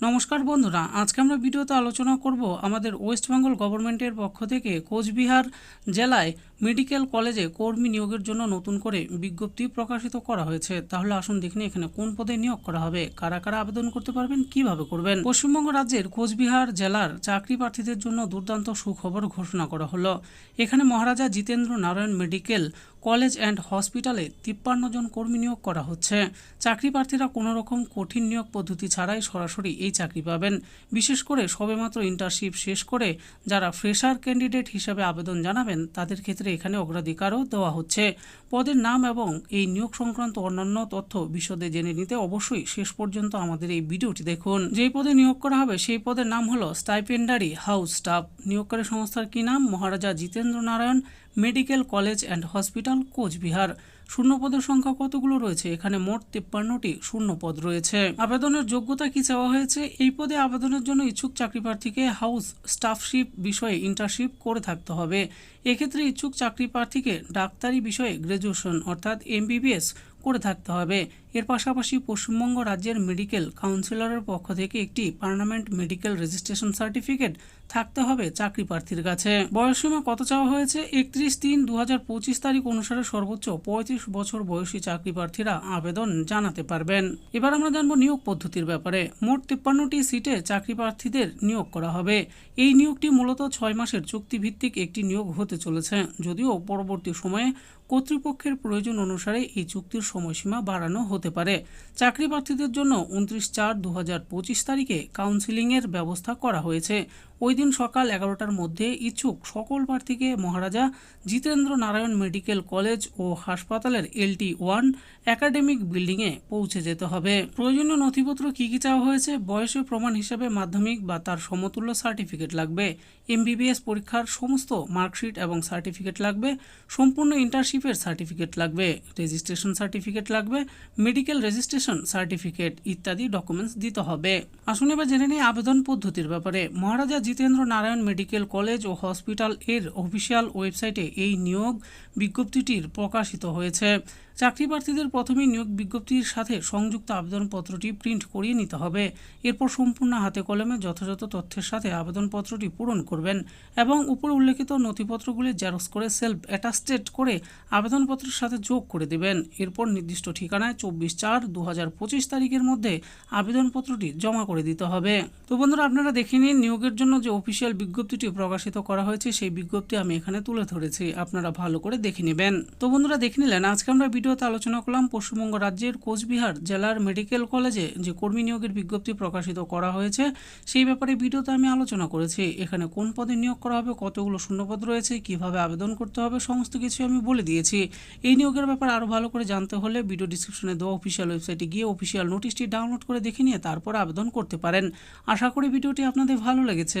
নমস্কার বন্ধুরা, আজকে আমরা ভিডিওতে আলোচনা করব আমাদের ওয়েস্ট বেঙ্গল গভর্নমেন্টের পক্ষ থেকে কোচবিহার জেলায় মেডিকেল কলেজে কর্মী নিয়োগের জন্য নতুন করে বিজ্ঞপ্তি প্রকাশিত করা হয়েছে। তাহলে আসুন দেখুন এখানে কোন পদে নিয়োগ করা হবে। কারা কারা আবেদন করতে পারবেন, কীভাবে করবেন? পশ্চিমবঙ্গ রাজ্যের কোচবিহার জেলার চাকরি প্রার্থীদের জন্য দুর্দান্ত সুখবর ঘোষণা করা হলো। এখানে Maharaja Jitendra Narayan medical college and হসপিটালে তিপ্পান্ন জন কর্মী নিয়োগ করা হচ্ছে। চাকরি প্রার্থীরা কোনো রকম কঠিন নিয়োগ পদ্ধতি ছাড়াই সরাসরি এই চাকরি পাবেন। বিশেষ করে সবেমাত্র ইন্টার্নশিপ শেষ করে যারা ফ্রেশার ক্যান্ডিডেট হিসাবে আবেদন জানাবেন, তাদের ক্ষেত্রে এখানে অগ্রাধিকারও দেওয়া হচ্ছে। পদের নাম এবং এই নিয়োগ সংক্রান্ত অন্যান্য তথ্য বিশদে জেনে নিতে অবশ্যই শেষ পর্যন্ত আমাদের এই ভিডিওটি দেখুন। যে পদে নিয়োগ করা হবে, সেই পদের নাম হলো স্টাইপেন্ডারি হাউস স্টাফ। নিয়োগকারী সংস্থার কি নাম? Maharaja Jitendra Narayan medical college and hospital Coochbehar. শূন্য পদের সংখ্যা কতগুলো রয়েছে? এখানে মোট তেপ্পান্নটি শূন্যপদ রয়েছে। আবেদনের যোগ্যতা কি চাওয়া হয়েছে? এই পদে আবেদনের জন্য ইচ্ছুক চাকরি প্রার্থীকে হাউস স্টাফশিপ বিষয়ে ইন্টার্নশিপ করে থাকতে হবে। এক্ষেত্রে ইচ্ছুক চাকরি প্রার্থীকে ডাক্তারি বিষয়ে গ্র্যাজুয়েশন অর্থাৎ এমবিবিএস করে থাকতে হবে। এর পাশাপাশি পশ্চিমবঙ্গ রাজ্যের মেডিকেল কাউন্সিলরের পক্ষ থেকে একটি পার্মানেন্ট মেডিকেল রেজিস্ট্রেশন সার্টিফিকেট থাকতে হবে চাকরি প্রার্থীর কাছে। বয়সসীমা কত চাওয়া হয়েছে? একত্রিশ তিন দু তারিখ অনুসারে সর্বোচ্চ পঁয়ত্রিশ বছর বয়সী চাকরি প্রার্থীরা আবেদন জানাতে পারবেন। এবার আমরা জানব নিয়োগ পদ্ধতির ব্যাপারে। মোট তিপ্পান্নটি সিটে চাকরি প্রার্থীদের নিয়োগ করা হবে। এই নিয়োগটি মূলত ছয় মাসের চুক্তিভিত্তিক একটি নিয়োগ হতে চলেছে, যদিও পরবর্তী সময়ে কর্তৃপক্ষের প্রয়োজন অনুসারে এই চুক্তির সময়সীমা বাড়ানো হতে পারে। চাকরি প্রার্থীদের জন্য উনত্রিশ চার দু তারিখে কাউন্সিলিংয়ের ব্যবস্থা করা হয়েছে। ওই দিন সকাল এগারোটার মধ্যে ইচ্ছুক সকল প্রার্থীকে মহারাজা জিতেন্দ্র নারায়ণ মেডিকেল কলেজ ও হাসপাতালের এলটি ওয়ান একাডেমিক বিল্ডিংয়ে পৌঁছে যেতে হবে। প্রয়োজনীয় নথিপত্র কী কী চাওয়া হয়েছে, বয়সের প্রমাণ হিসাবে মাধ্যমিক বা তার সমতুল্য সার্টিফিকেট লাগবে, এমবিবিএস পরীক্ষার সমস্ত মার্কশিট এবং সার্টিফিকেট লাগবে, সম্পূর্ণ ইন্টার্নশিপের সার্টিফিকেট লাগবে, রেজিস্ট্রেশন সার্টিফিকেট লাগবে, মেডিকেল রেজিস্ট্রেশন সার্টিফিকেট ইত্যাদি ডকুমেন্টস দিতে হবে। আসুন এবার জেনে নিই আবেদন পদ্ধতির ব্যাপারে। মহারাজা জিতেন্দ্র নারায়ণ মেডিকেল কলেজ ও হসপিটাল এর অফিসিয়াল ওয়েবসাইটে এই নিয়োগ বিজ্ঞপ্তিটির প্রকাশিত হয়েছে। চাকরি প্রার্থীদের প্রথমেই নিয়োগ বিজ্ঞপ্তির সাথে সংযুক্ত আবেদনপত্রটি প্রিন্ট করিয়ে নিতে হবে। এরপর সম্পূর্ণ হাতে কলমে যথাযথ তথ্যের সাথে আবেদনপত্রটি পূরণ করবেন এবং উপরে উল্লেখিত নথিপত্রগুলি জেরক্স করে সেলফ অ্যাটাস্টেড করে আবেদনপত্রের সাথে যোগ করে দেবেন। এরপর নির্দিষ্ট ঠিকানায় চব্বিশ চার দু তারিখের মধ্যে আবেদনপত্রটি জমা করে দিতে হবে। তো বন্ধুরা, আপনারা দেখে নিন নিয়োগের জন্য যে অফিসিয়াল বিজ্ঞপ্তিটি প্রকাশিত করা হয়েছে, সেই বিজ্ঞপ্তি আমি এখানে তুলে ধরেছি। আপনারা ভালো করে দেখে নেবেন। তো বন্ধুরা, দেখে নিলেন, আজকে আমরা ভিডিওতে আলোচনা করলাম পশ্চিমবঙ্গ রাজ্যের কোচবিহার জেলার মেডিকেল কলেজে যে কর্মী নিয়োগের বিজ্ঞপ্তি প্রকাশিত করা হয়েছে, সেই ব্যাপারে ভিডিওতে আমি আলোচনা করেছি। এখানে কোন পদে নিয়োগ করা হবে, কতগুলো শূন্যপদ রয়েছে, কীভাবে আবেদন করতে হবে, সমস্ত কিছু আমি বলে দিয়েছি। এই নিয়োগের ব্যাপারে আরও ভালো করে জানতে হলে ভিডিও ডিসক্রিপশনে দেওয়া অফিসিয়াল ওয়েবসাইটে গিয়ে অফিসিয়াল নোটিশটি ডাউনলোড করে দেখে নিয়ে তারপর আবেদন করতে পারেন। আশা করি ভিডিওটি আপনাদের ভালো লেগেছে।